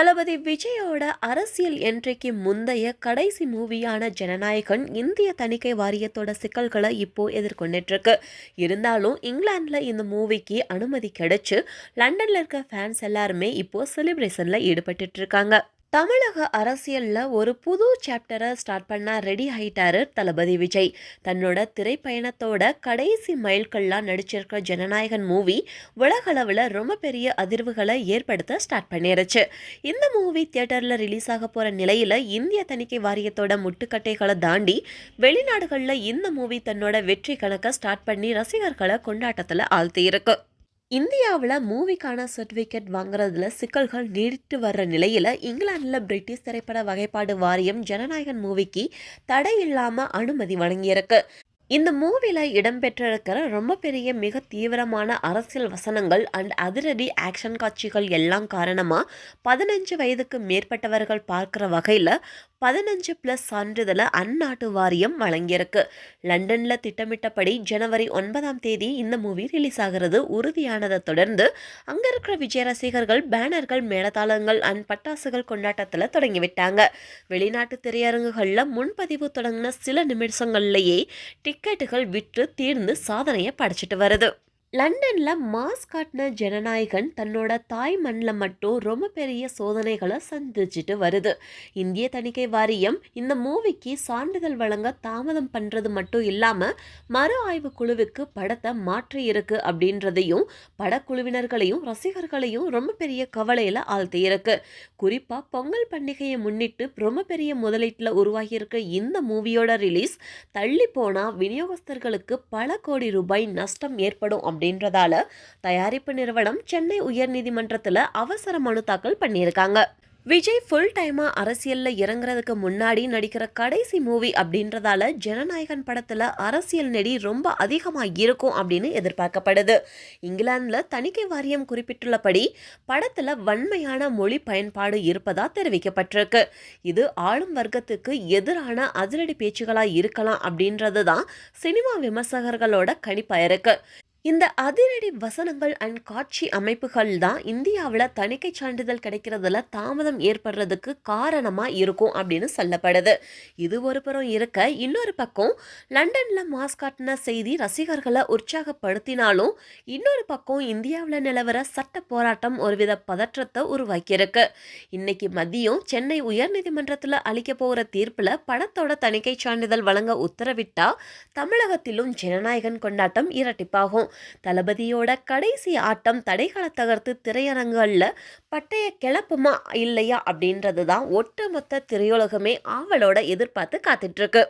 தளபதி விஜயோட அரசியல் என்றைக்கு முந்தைய கடைசி மூவியான ஜனநாயகன் இந்திய தணிக்கை வாரியத்தோட சிக்கல்களை இப்போ எதிர்கொண்டுட்டு இருக்கு இருந்தாலும் இங்கிலாந்துல இந்த மூவிக்கு அனுமதி கிடைச்சு லண்டன்ல இருக்க ஃபேன்ஸ் எல்லாருமே இப்போ செலிப்ரேஷன்ல ஈடுபட்டு இருக்காங்க தமிழக அரசியலில் ஒரு புது சாப்டரை ஸ்டார்ட் பண்ண ரெடி ஆகிட்டாரு தளபதி விஜய். தன்னோட திரைப்பயணத்தோட கடைசி மைல்கள்லாம் நடிச்சிருக்க ஜனநாயகன் மூவி உலகளவில் ரொம்ப பெரிய அதிர்வுகளை ஏற்படுத்த ஸ்டார்ட் பண்ணிருச்சு. இந்த மூவி தியேட்டரில் ரிலீஸ் ஆக போகிற நிலையில் இந்திய தணிக்கை வாரியத்தோட முட்டுக்கட்டைகளை தாண்டி வெளிநாடுகளில் இந்த மூவி தன்னோட வெற்றி கணக்கை ஸ்டார்ட் பண்ணி ரசிகர்களை கொண்டாட்டத்தில் ஆழ்த்தியிருக்கு. இந்தியாவில் மூவிக்கான சர்டிஃபிகேட் வாங்குறதுல சிக்கல்கள் நீடித்து வர்ற நிலையில் இங்கிலாந்தில் பிரிட்டிஷ் திரைப்பட வகைப்பாடு வாரியம் ஜனநாயகன் மூவிக்கு தடை இல்லாமல் அனுமதி வழங்கியிருக்கு. இந்த மூவியில் இடம்பெற்றிருக்கிற ரொம்ப பெரிய மிக தீவிரமான அரசியல் வசனங்கள் அண்ட் அதிரடி ஆக்ஷன் காட்சிகள் எல்லாம் காரணமாக பதினஞ்சு வயதுக்கு மேற்பட்டவர்கள் பார்க்குற வகையில் பதினஞ்சு ப்ளஸ் சான்றிதழை அந்நாட்டு வாரியம் வழங்கியிருக்கு. லண்டனில் திட்டமிட்டபடி ஜனவரி ஒன்பதாம் தேதி இந்த மூவி ரிலீஸ் ஆகிறது. உறுதியானதை தொடர்ந்து அங்கே இருக்கிற விஜய ரசிகர்கள் பேனர்கள் மேலதாளங்கள் அண்ட் பட்டாசுகள் கொண்டாட்டத்தில் தொடங்கிவிட்டாங்க வெளிநாட்டு திரையரங்குகளில் முன்பதிவு தொடங்கின சில நிமிஷங்கள்லேயே டிக்கெட்டுகள் விற்று தீர்ந்து சாதனையை படைச்சிட்டு வருது. லண்டனில் மாஸ் காட்டின ஜனநாயகன் தன்னோட தாய் மண்ணில் மட்டும் ரொம்ப பெரிய சோதனைகளை சந்திச்சுட்டு வருது. இந்திய தணிக்கை வாரியம் இந்த மூவிக்கு சான்றிதழ் வழங்க தாமதம் பண்ணுறது மட்டும் இல்லாமல் மறு ஆய்வு குழுவுக்கு படத்தை மாற்றி இருக்கு அப்படின்றதையும் படக்குழுவினர்களையும் ரசிகர்களையும் ரொம்ப பெரிய கவலையில் ஆழ்த்தியிருக்கு. குறிப்பாக பொங்கல் பண்டிகையை முன்னிட்டு ரொம்ப பெரிய முதலீட்டில் உருவாகியிருக்க இந்த மூவியோட ரிலீஸ். தள்ளி போனால் விநியோகஸ்தர்களுக்கு பல கோடி ரூபாய் நஷ்டம் ஏற்படும் அப்படின்றதால தயாரிப்பு நிறுவனம் சென்னை உயர்நீதிமன்றத்தில் அவசர மனு தாக்கல் பண்ணியிருக்காங்க. விஜய் ஃபுல் டைமாக அரசியலில் இறங்குறதுக்கு முன்னாடி நடிக்கிற கடைசி மூவி அப்படின்றதால ஜனநாயகன் படத்தில் அரசியல் நெடி ரொம்ப அதிகமாக இருக்கும் அப்படின்னு எதிர்பார்க்கப்படுது. இங்கிலாந்தில் தணிக்கை வாரியம் குறிப்பிட்டுள்ளபடி படத்தில் வன்மையான மொழி பயன்பாடு இருப்பதா தெரிவிக்கப்பட்டிருக்கு. இது ஆளும் வர்க்கத்துக்கு எதிரான அதிரடி பேச்சுகளாக இருக்கலாம் அப்படின்றது தான் சினிமா விமர்சகர்களோட கணிப்பாக இருக்குது இந்த அதிரடி வசனங்கள் அண்ட் காட்சி அமைப்புகள் தான் இந்தியாவில் தணிக்கை சான்றிதழ் கிடைக்கிறதுல தாமதம் ஏற்படுறதுக்கு காரணமாக இருக்கும் அப்படின்னு சொல்லப்படுது. இது ஒரு புறம் இருக்க இன்னொரு பக்கம் லண்டனில் மாஸ் காட்டின செய்தி ரசிகர்களை உற்சாகப்படுத்தினாலும் இன்னொரு பக்கம் இந்தியாவில் நிலவர சட்ட போராட்டம் ஒருவித பதற்றத்தை உருவாக்கியிருக்கு. இன்னைக்கு மதியம் சென்னை உயர்நீதிமன்றத்தில் அளிக்க போகிற தீர்ப்பில் படத்தோட தணிக்கை சான்றிதழ் வழங்க உத்தரவிட்டால் தமிழகத்திலும் ஜனநாயகன் கொண்டாட்டம் இரட்டிப்பாகும். தளபதியோட கடைசி ஆட்டம் தடைகளை தகர்த்து திரையரங்குகளில் பட்டைய கிளப்புமா இல்லையா அப்படின்றது தான் ஒட்டுமொத்த திரையுலகமே ஆவலோட எதிர்பார்த்து காத்துட்ருக்கு